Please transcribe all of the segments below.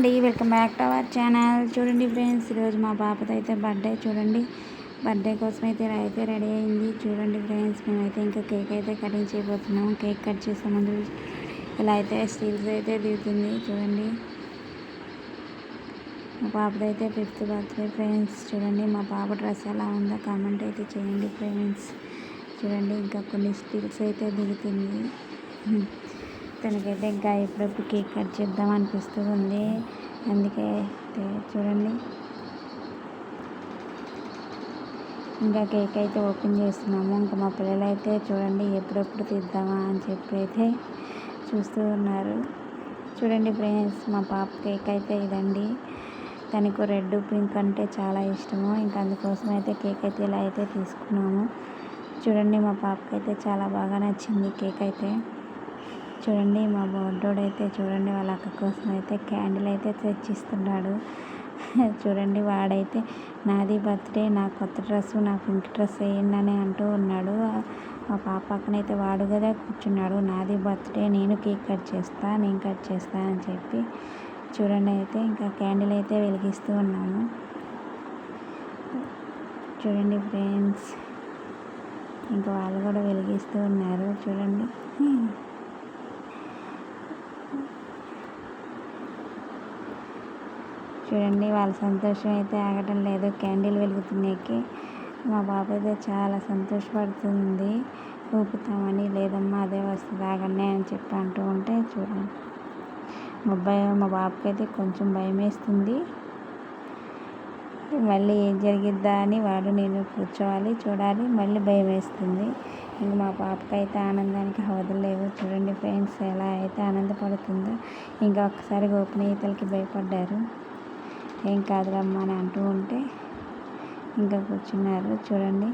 అండి welcome back to our channel చూడండి friends ఈరోజు మా పాపతో అయితే బర్త్డే చూడండి. బర్త్డే కోసం అయితే ఇలా అయితే రెడీ అయింది. చూడండి ఫ్రెండ్స్ మేమైతే ఇంకా కేక్ అయితే కటింగ్ చేయబోతున్నాము. కేక్ కట్ చేసే ముందు ఇలా అయితే స్టీల్స్ అయితే దిగుతుంది. చూడండి. మా పాపది అయితే ఫిఫ్త్ బర్త్డే ఫ్రెండ్స్ చూడండి మా పాప డ్రెస్ ఎలా ఉందో కామెంట్ అయితే చేయండి ఫ్రెండ్స్ చూడండి ఇంకా కొన్ని స్టిల్స్ అయితే దిగుతుంది. తనకైతే ఇంకా ఎప్పుడప్పుడు కేక్ కట్ చేద్దాం అనిపిస్తూ ఉంది అందుకే చూడండి. ఇంకా కేక్ అయితే ఓపెన్ చేస్తున్నాము. ఇంకా మా పిల్లలు అయితే చూడండి ఎప్పుడెప్పుడు తీద్దామా అని చెప్పి అయితే చూస్తూ ఉన్నారు. చూడండి ఫ్రెండ్స్ మా పాప కేక్ అయితే ఇదండి. తనకు రెడ్ పింక్ అంటే చాలా ఇష్టము. ఇంకా అందుకోసం అయితే కేక్ అయితే ఇలా అయితే తీసుకున్నాము. చూడండి మా పాపకైతే చాలా బాగా నచ్చింది కేక్ అయితే. చూడండి మా అయితే చూడండి వాళ్ళ అక్క కోసం అయితే క్యాండిల్ అయితే తెచ్చిస్తున్నాడు. చూడండి వాడైతే నాది బర్త్డే నా కొత్త డ్రెస్సు నా పింక్ డ్రెస్ వేయండి అని అంటూ ఉన్నాడు. మా పాప పక్కనైతే వాడు కదా కూర్చున్నాడు. నాది బర్త్డే నేను కేక్ కట్ చేస్తా నేను కట్ చేస్తా అని చెప్పి చూడండి అయితే ఇంకా క్యాండిల్ అయితే వెలిగిస్తూ ఉన్నాము. చూడండి ఫ్రెండ్స్ ఇంకా వాళ్ళు కూడా వెలిగిస్తూ ఉన్నారు. చూడండి. చూడండి వాళ్ళ సంతోషం అయితే ఆగటం లేదు. క్యాండిల్ వెలుగుతున్నాయి మా బాబు అయితే చాలా సంతోషపడుతుంది. ఊపుతామని లేదమ్మా అదే వస్తుంది ఆగండి అని చెప్పి అంటూ ఉంటే చూడండి. మా అబ్బాయి మా బాబుకి అయితే కొంచెం భయం వేస్తుంది మళ్ళీ ఏం జరిగిద్దా అని వాడు నేను కూర్చోవాలి చూడాలి మళ్ళీ భయం వేస్తుంది ఇంక మా పాపకి అయితే ఆనందానికి హవదలేవు చూడండి ఫ్రెండ్స్ ఎలా అయితే ఆనందపడుతుందో. ఇంకా ఒక్కసారి గోపనీయతలకి భయపడ్డారు. ఏం కాదురమ్మా అని అంటూ ఉంటే ఇంకా కూర్చున్నారు. చూడండి.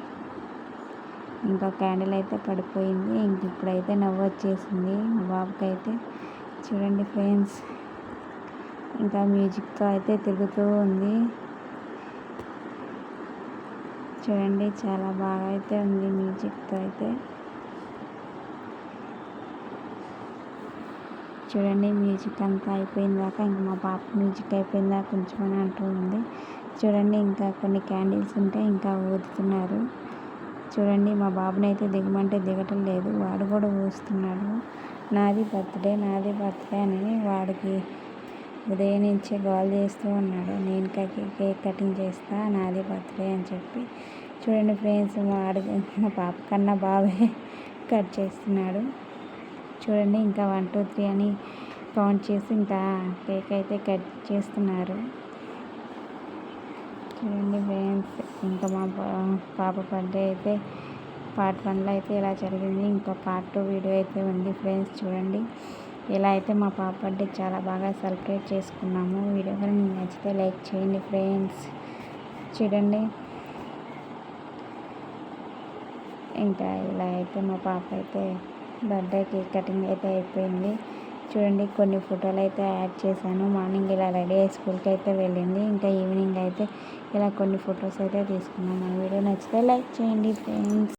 ఇంకా క్యాండిల్ అయితే పడిపోయింది. ఇంక ఇప్పుడైతే నవ్వు వచ్చేసింది మా బాబుకి అయితే చూడండి ఫ్రెండ్స్. ఇంకా మ్యూజిక్తో అయితే తిరుగుతూ ఉంది. చూడండి చాలా బాగా అయితే ఉంది మ్యూజిక్తో అయితే. చూడండి మ్యూజిక్ అంతా అయిపోయిందాక ఇంకా మా పాప మ్యూజిక్ అయిపోయిందా కొంచెం అని అంటూ ఉంది. చూడండి ఇంకా కొన్ని క్యాండిల్స్ ఉంటే ఇంకా ఊదుతున్నారు. చూడండి మా బాబుని అయితే దిగమంటే దిగటం లేదు. వాడు కూడా ఊస్తున్నాడు. నాది బర్త్డే నాది బర్త్డే అని వాడికి ఉదయం నుంచే గోల్ చేస్తూ ఉన్నాడు. నేను కేక్ కటింగ్ చేస్తా నాది బర్త్డే అని చెప్పి. చూడండి ఫ్రెండ్స్ వాడు మా పాప కన్నా బాబే కట్ చేస్తున్నాడు. చూడండి ఇంకా వన్ టూ త్రీ అని కౌంట్ చేసి ఇంకా కేక్ అయితే కట్ చేస్తున్నారు. చూడండి ఫ్రెండ్స్ ఇంకా మా పాప బర్త్డే అయితే పార్ట్ వన్లో అయితే ఇలా జరిగింది. ఇంకా పార్ట్ టూ వీడియో అయితే ఉంది ఫ్రెండ్స్ చూడండి. ఇలా అయితే మా పాప బర్త్డే చాలా బాగా సెలబ్రేట్ చేసుకున్నాము. వీడియో కానీ మీకు నచ్చితే లైక్ చేయండి ఫ్రెండ్స్. చూడండి. ఇంకా ఇలా అయితే మా పాప అయితే బర్త్డే కేక్ కటింగ్ అయితే అయిపోయింది. చూడండి కొన్ని ఫోటోలు అయితే యాడ్ చేశాను. మార్నింగ్ ఇలా రెడీ అయ్యి స్కూల్కి అయితే వెళ్ళింది. ఇంకా ఈవినింగ్ అయితే ఇలా కొన్ని ఫొటోస్ అయితే తీసుకున్నాను. వీడియో నచ్చితే లైక్ చేయండి ఫ్రెండ్స్.